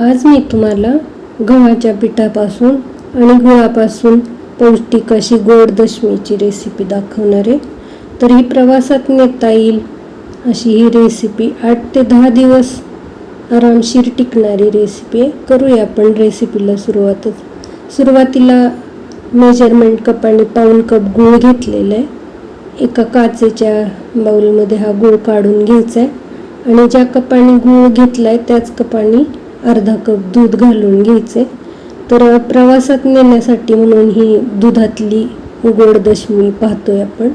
आज मी तुम्हाला गव्हाच्या पिठापासून आणि गुळापासून पौष्टिक अशी गोड दशमीची रेसिपी दाखवणार आहे. तर ही प्रवासात नेता येईल अशी ही रेसिपी आठ ते दहा दिवस आरामशीर टिकणारी रेसिपी आहे. करूया आपण रेसिपीला सुरुवातच. सुरुवातीला मेजरमेंट कप आणि पाऊण कप गूळ घेतलेला आहे. एका काचेच्या बाऊलमध्ये हा गूळ काढून घ्यायचा आहे. आणि ज्या कपाने गूळ आहे त्याच कपाने अर्धा कप दूध घालून घ्यायचे. तर प्रवासात नेण्यासाठी म्हणून ही दुधातली गोडदशमी पाहतोय आपण.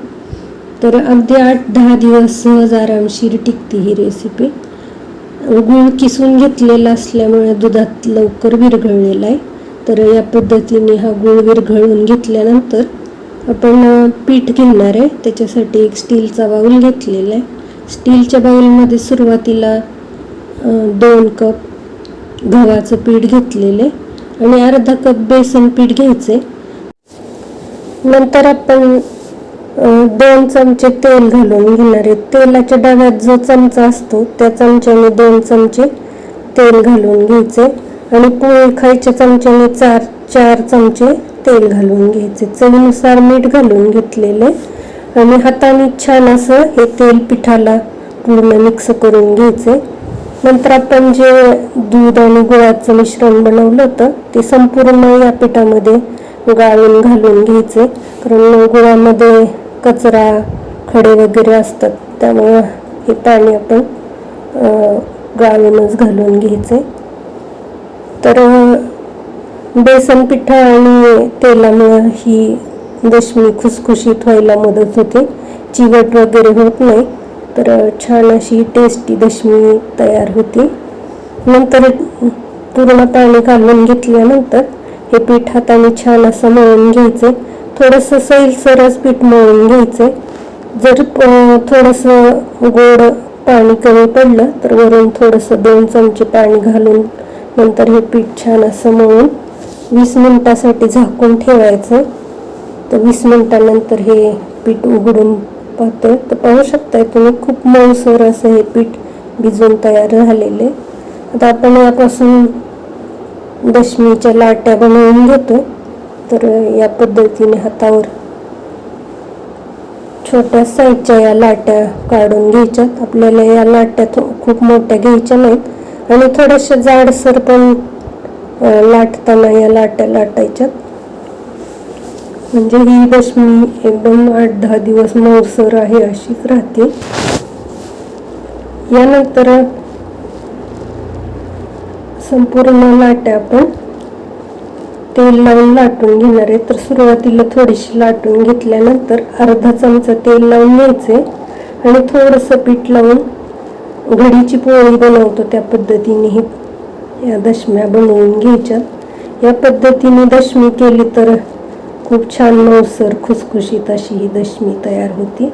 तर अगदी आठ दहा दिवस सहज आरामशीर टिकते ही रेसिपी गूळ किसून घेतलेला असल्यामुळे दुधात लवकर विरघळलेला आहे. तर या पद्धतीने हा गूळ विरघळून घेतल्यानंतर आपण पीठ घेणार आहे. त्याच्यासाठी एक स्टीलचा बाऊल घेतलेला आहे. स्टीलच्या बाऊलमध्ये सुरुवातीला दोन कप गव्हाचं पीठ घेतलेले आणि अर्धा कप बेसन पीठ घ्यायचे. नंतर आपण दोन चमचे तेल घालून घेणार आहे. तेलाच्या डब्यात जो चमचा असतो त्या चमच्याने दोन चमचे तेल घालून घ्यायचे आणि पोळी खायच्या चमच्याने चार चार चमचे तेल घालून घ्यायचे. चवीनुसार मीठ घालून घेतलेले आणि हाताने छान असं हे तेल पिठाला पूर्ण मिक्स करून घ्यायचे. नंतर आपण जे दूध आणि गुळाचं मिश्रण बनवलं होतं ते संपूर्ण या पिठामध्ये गाळून घालून घ्यायचे. कारण गुळामध्ये कचरा खडे वगैरे असतात त्यामुळं हे पाणी आपण गाळूनच घालून घ्यायचे. तर बेसन पिठा आणि तेलामुळं ही दशमी खुसखुशीत व्हायला मदत होते. चिवट वगैरे होत नाही. तर छान अशी टेस्टी दशमी तयार होती. नंतर पूर्ण पाणी घालून घेतल्यानंतर हे पीठ हाताने छान असं मळून घ्यायचे. थोडंसं सैलसरच पीठ मळून घ्यायचे. जर अं, थोडंसं गोड पाणी कमी पडलं तर वरून थोडंसं दोन चमचे पाणी घालून नंतर हे पीठ छान असं मळून वीस मिनिटासाठी झाकून ठेवायचं. तर वीस मिनिटानंतर हे पीठ उघडून पाहतोय. तर पाहू शकताय तुम्ही खूप मऊसर असं हे पीठ भिजून तयार झालेले आता आपण यापासून दशमीच्या लाट्या बनवून घेतो तर या पद्धतीने हातावर छोट्या साईजच्या या लाट्या काढून घ्यायच्यात. आपल्याला या लाट्या थो- खूप मोठ्या घ्यायच्या नाहीत. आणि थोड्याशा जाडसर पण लाटताना या लाट्या लाटायच्यात. म्हणजे ही दशमी एकदम आठ दहा दिवस मऊसर आहे अशीच राहते. यानंतर संपूर्ण लाट्या आपण. तेल लावून लाटून घेणार आहे. तर सुरुवातीला थोडीशी लाटून घेतल्यानंतर अर्धा चमचा तेल लावून घ्यायचे आणि थोडंसं पीठ लावून घडीची पोळी बनवतो त्या पद्धतीने. ही या दशम्या बनवून घ्यायच्या. या पद्धतीने दशमी केली तर खूप छान मऊसर खुसखुशीत अशी ही दशमी तयार होती.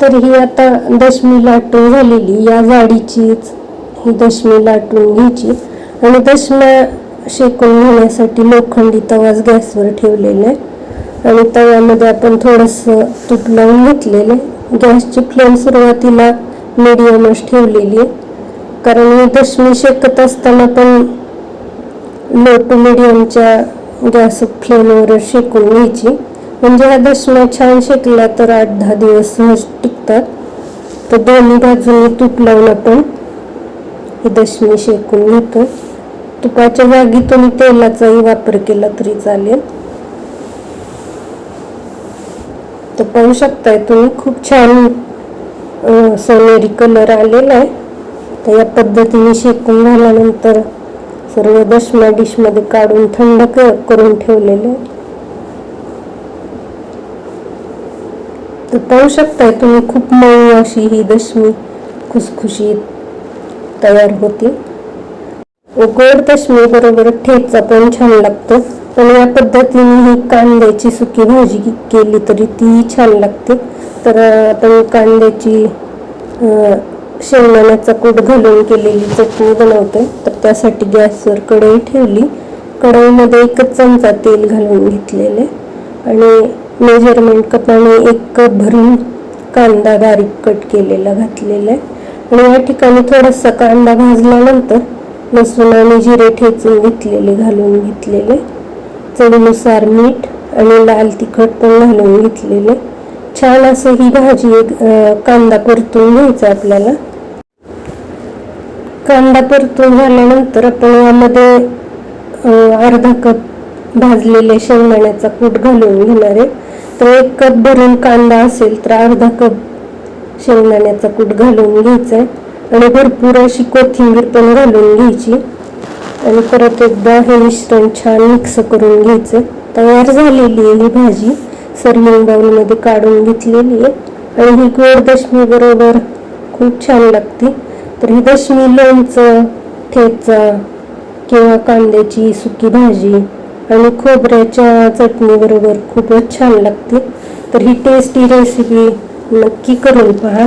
तर ही आता दशमी लाटून झालेली या जाडीचीच ही दशमी लाटून घ्यायची. आणि दशम्या शेकून घेण्यासाठी लोखंडी तवाच गॅसवर ठेवलेला. आहे आणि तव्यामध्ये आपण थोडंसं तूप लावून घेतलेलं. आहे गॅसची फ्लेम सुरुवातीला मिडियमच ठेवलेली आहे. कारण मी दशमी शेकत असताना पण लो टू मिडियमच्या गॅस फ्लेमवर शेकून घ्यायची. म्हणजे ह्या दशम्या छान शेकल्या तर आठ दहा दिवस सहज टिकतात. तर दोन्ही बाजूनी तूप लावून आपण ही दशमी शेकून घेतो तुपाच्या जागी तुम्ही तेलाचाही वापर केला तरी चालेल. तर पाहू शकताय तुम्ही खूप छान सोनेरी कलर आलेला आहे. तर या पद्धतीने शेकून झाल्यानंतर सर्व दशम्या डिशमध्ये काढून थंड क- करून ठेवलेले आहे. तर पाहू शकताय तुम्ही खूप मऊ अशी ही दशमी खुसखुशीत तयार होते. गोड दशमी बरोबर ठेचा पण छान लागतो. पण या पद्धतीने ही कांद्याची सुकी भाजी केली तरी तीही छान लागते. तर आपण कांद्याची शेंगदाण्याचा कूट घालून केलेली चटणी बनवते तर त्यासाठी गॅसवर कढई ठेवली. कढईमध्ये एकच चमचा तेल घालून घेतलेले आणि मेजरमेंट कपाने एक कप भरून कांदा बारीक कट केलेला घातलेला आहे. आणि या ठिकाणी थोडासा कांदा भाजल्यानंतर लसूण आणि जिरे ठेचून घेतलेले घालून घेतलेले. चवीनुसार मीठ आणि लाल तिखट पण घालून घेतलेले. छान असं ही भाजी एक कांदा परतून घ्यायचा आपल्याला. कांदा परतून झाल्यानंतर आपण यामध्ये अर्धा कप भाजलेले शेंगदाण्याचा कूट घालून घेणार आहे. तर एक कप भरून कांदा असेल तर अर्धा कप शेंगदाण्याचा कूट घालून घ्यायचा आहे. आणि भरपूर अशी कोथिंबीर पण घालून घ्यायची. आणि परत एकदा हे मिश्रण छान मिक्स करून घ्यायचं. तयार झालेली आहे ही भाजी. सर्विंग बाउलमध्ये काढून घेतलेली आहे. आणि ही गोड दशमी बरोबर खूप छान लागते. तर ही दशमी लोणचं ठेचा किंवा कांद्याची सुकी भाजी आणि खोबऱ्याच्या चटणीबरोबर खूपच छान लागते. तर ही टेस्टी रेसिपी नक्की करून पहा.